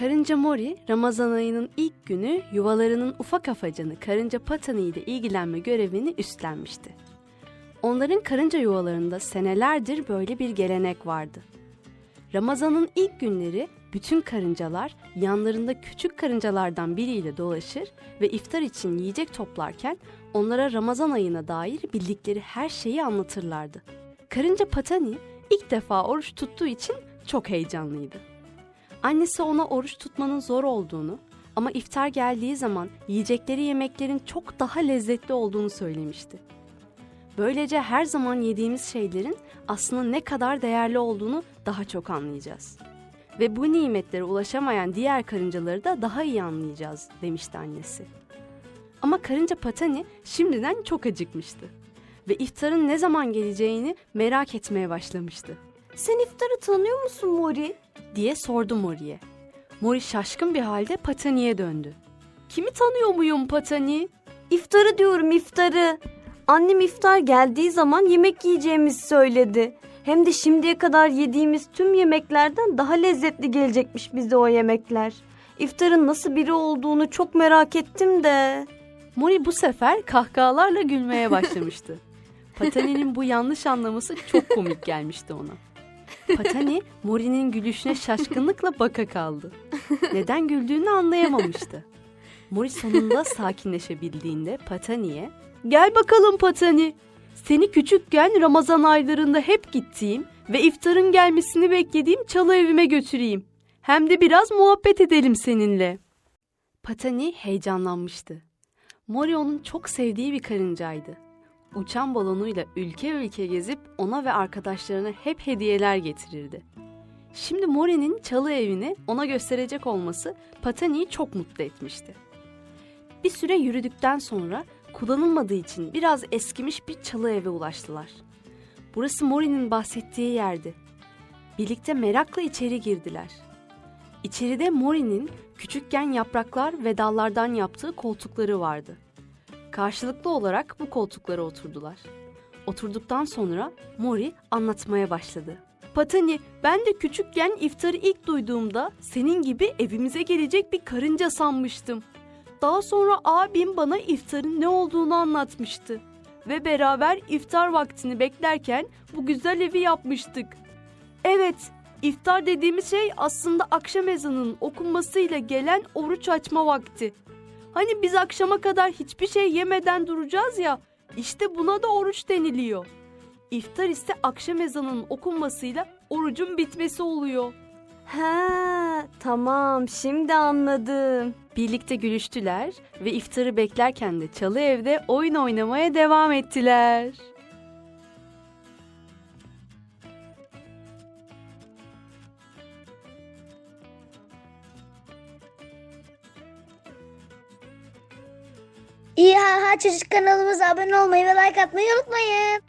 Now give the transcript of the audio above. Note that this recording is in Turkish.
Karınca Mori, Ramazan ayının ilk günü yuvalarının ufak afacanı Karınca Patani ile ilgilenme görevini üstlenmişti. Onların karınca yuvalarında senelerdir böyle bir gelenek vardı. Ramazan'ın ilk günleri bütün karıncalar yanlarında küçük karıncalardan biriyle dolaşır ve iftar için yiyecek toplarken onlara Ramazan ayına dair bildikleri her şeyi anlatırlardı. Karınca Patani ilk defa oruç tuttuğu için çok heyecanlıydı. Annesi ona oruç tutmanın zor olduğunu ama iftar geldiği zaman yiyecekleri yemeklerin çok daha lezzetli olduğunu söylemişti. Böylece her zaman yediğimiz şeylerin aslında ne kadar değerli olduğunu daha çok anlayacağız. Ve bu nimetlere ulaşamayan diğer karıncaları da daha iyi anlayacağız demişti annesi. Ama karınca Patani şimdiden çok acıkmıştı ve iftarın ne zaman geleceğini merak etmeye başlamıştı Sen iftarı tanıyor musun Mori? Diye sordu Mori'ye. Mori şaşkın bir halde Patani'ye döndü. Kimi tanıyor muyum Patani? İftarı diyorum iftarı. Annem iftar geldiği zaman yemek yiyeceğimizi söyledi. Hem de şimdiye kadar yediğimiz tüm yemeklerden daha lezzetli gelecekmiş bize o yemekler. İftarın nasıl biri olduğunu çok merak ettim de. Mori bu sefer kahkahalarla gülmeye başlamıştı. Patani'nin bu yanlış anlaması çok komik gelmişti ona. Patani, Mori'nin gülüşüne şaşkınlıkla baka kaldı. Neden güldüğünü anlayamamıştı. Mori sonunda sakinleşebildiğinde Patani'ye ''Gel bakalım Patani, seni küçükken Ramazan aylarında hep gittiğim ve iftarın gelmesini beklediğim çalı evime götüreyim. Hem de biraz muhabbet edelim seninle.'' Patani heyecanlanmıştı. Mori onun çok sevdiği bir karıncaydı. Uçan balonuyla ülke ülke gezip ona ve arkadaşlarına hep hediyeler getirirdi. Şimdi Mori'nin çalı evini ona gösterecek olması Patani'yi çok mutlu etmişti. Bir süre yürüdükten sonra kullanılmadığı için biraz eskimiş bir çalı eve ulaştılar. Burası Mori'nin bahsettiği yerdi. Birlikte merakla içeri girdiler. İçeride Mori'nin küçükken yapraklar ve dallardan yaptığı koltukları vardı. Karşılıklı olarak bu koltuklara oturdular. Oturduktan sonra Mori anlatmaya başladı. Patani, ben de küçükken iftarı ilk duyduğumda senin gibi evimize gelecek bir karınca sanmıştım. Daha sonra abim bana iftarın ne olduğunu anlatmıştı. Ve beraber iftar vaktini beklerken bu güzel evi yapmıştık. Evet, iftar dediğimiz şey aslında akşam ezanının okunmasıyla gelen oruç açma vakti. Hani biz akşama kadar hiçbir şey yemeden duracağız ya, işte buna da oruç deniliyor. İftar ise akşam ezanının okunmasıyla orucun bitmesi oluyor. He, tamam şimdi anladım. Birlikte gülüştüler ve iftarı beklerken de çalı evde oyun oynamaya devam ettiler. İyi ha ha çocuk kanalımıza abone olmayı ve like atmayı unutmayın.